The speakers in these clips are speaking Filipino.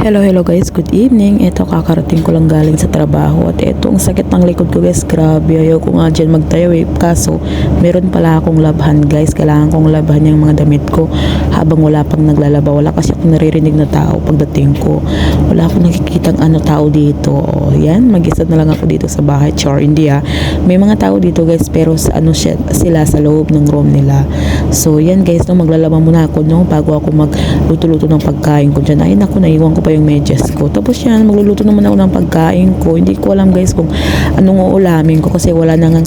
Hello, hello guys. Good evening. Ito, kakarating ko lang galing sa trabaho. At ito, ang sakit ng likod ko guys. Grabe. Ayaw ko nga dyan magtayo eh. Kaso, meron pala akong labhan guys. Kailangan kong labhan yung mga damit ko habang wala pang naglalaba. Wala kasi akong naririnig na tao pagdating ko. Wala akong nakikitang ano tao dito. O, yan. Mag-isa na lang ako dito sa bahay. Char, hindi ah. May mga tao dito guys. Pero sa, ano siya, sila sa loob ng room nila. So, yan guys. No, maglalaba muna ako no, bago ako magluto-luto ng pagkain ko dyan. Ay, naku, naiwan ko pa yung medyas ko. Tapos yan, magluluto naman ako ng pagkain ko. Hindi ko alam guys kung anong uulamin ko kasi wala na nga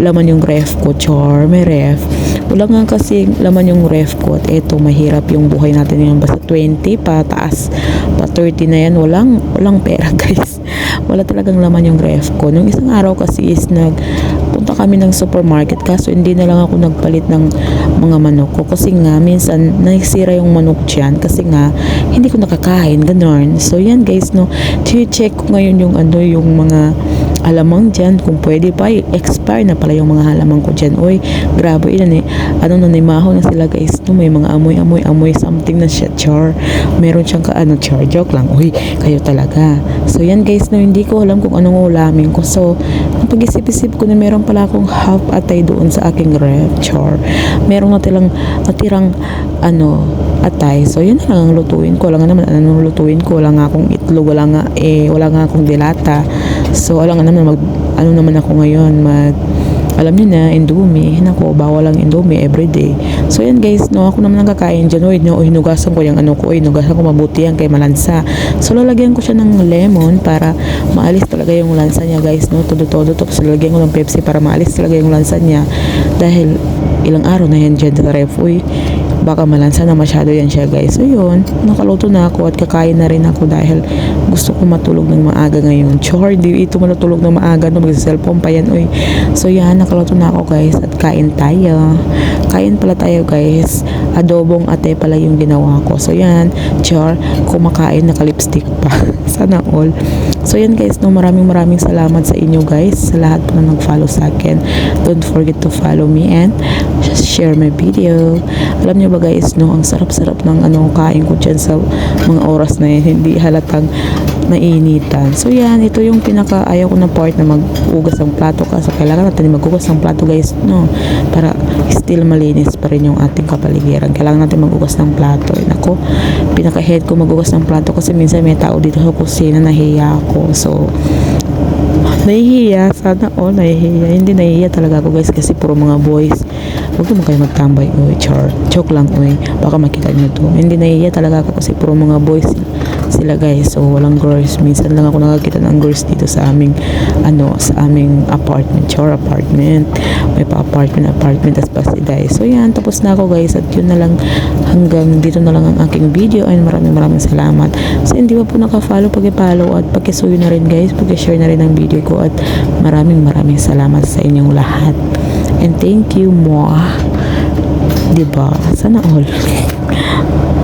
laman yung ref ko. Char, may ref. Wala nga kasi laman yung ref ko. At eto, mahirap yung buhay natin ngayon. Basta 20 pataas. Pa 30 na yan, walang, walang pera guys. Wala talagang laman yung ref ko. Nung isang araw kasi is nag kami ng supermarket kaso hindi na lang ako nagpalit ng mga manok ko. Kasi nga minsan nasira yung manok dyan kasi nga hindi ko nakakain ganon so yan guys no check ko ngayon yung ano yung mga alamang dyan kung pwede pa expire na pala yung mga halamang ko dyan. Oy grabe yun eh. Ano na nimaho na sila guys no may mga amoy amoy amoy something na siya char. Meron siyang ka ano char joke lang. Uy kayo talaga. So yan guys no hindi ko alam kung anong ulamin ko. So pag-isip-isip ko na meron pala akong half atay doon sa aking ref char. Merong natirang natirang ano atay. So yun na lang ang lutuin ko. Wala nga naman anong lutuin ko? Wala nga akong itlog wala nga eh wala nga akong dilata. So wala nga naman mag ano naman ako ngayon mag alam niyo na, Indomie. Nako, bawal ang Indomie everyday. So, yan guys, no, ako naman ang kakain dyan. Oy, no, hinugasan ko yung ano ko. Oy, hinugasan ko mabuti yan kay malansa. So, lalagyan ko siya ng lemon para maalis talaga yung lansa niya, guys, no. Todo-todo. Tapos, lalagyan ko ng Pepsi para maalis talaga yung lansa niya. Dahil, ilang araw na yan dyan sa ref. Uy, baka malansa na masyado yan siya guys. So yun, nakaluto na ako at kakain na rin ako dahil gusto ko matulog ng maaga ngayon. Chor, di ito matulog ng maaga no, mag-cellphone pa yan. Uy. So yan, nakaluto na ako guys at kain tayo. Kain pala tayo guys. Adobong ate pala yung ginawa ko. So yan, chor, kumakain naka-lipstick pa. Sana all. So yan guys, no, maraming maraming salamat sa inyo guys, sa lahat po na nag-follow sa akin. Don't forget to follow me and just share my video. Alam niyo ba guys, no, ang sarap-sarap ng ano kain ko dyan sa mga oras na yun. Hindi halatang nainitan. So yan, ito yung pinaka ayaw ko na part na mag-ugas ng plato. Kasi kailangan natin mag-ugas ng plato guys, no, para still malinis pa rin yung ating kapaligiran. Kailangan natin mag-ugas ng plato. Eh, nako, pinaka-head ko mag-ugas ng plato kasi minsan may tao dito sa kusina, nahiya ako. So, nahihiya. Sana all nahihiya. Hindi nahihiya talaga ako guys kasi puro mga boys. Huwag naman kayo magtambay oy char. Joke lang oy baka makita nyo to. Hindi nahihiya talaga ako kasi puro mga boys sila guys. So walang girls. Minsan lang ako nakakita ng girls dito sa aming ano sa aming apartment char apartment. May pa apartment apartment as pa si guys. So yan. Tapos na ako guys. At yun na lang hanggang dito na lang ang aking video. And maraming maraming salamat. So hindi pa po naka-follow pag-follow at pag-isuyo na rin guys. Pag-share na rin ang video ko. At maraming maraming salamat sa inyong lahat. And thank you mo diba? Sana all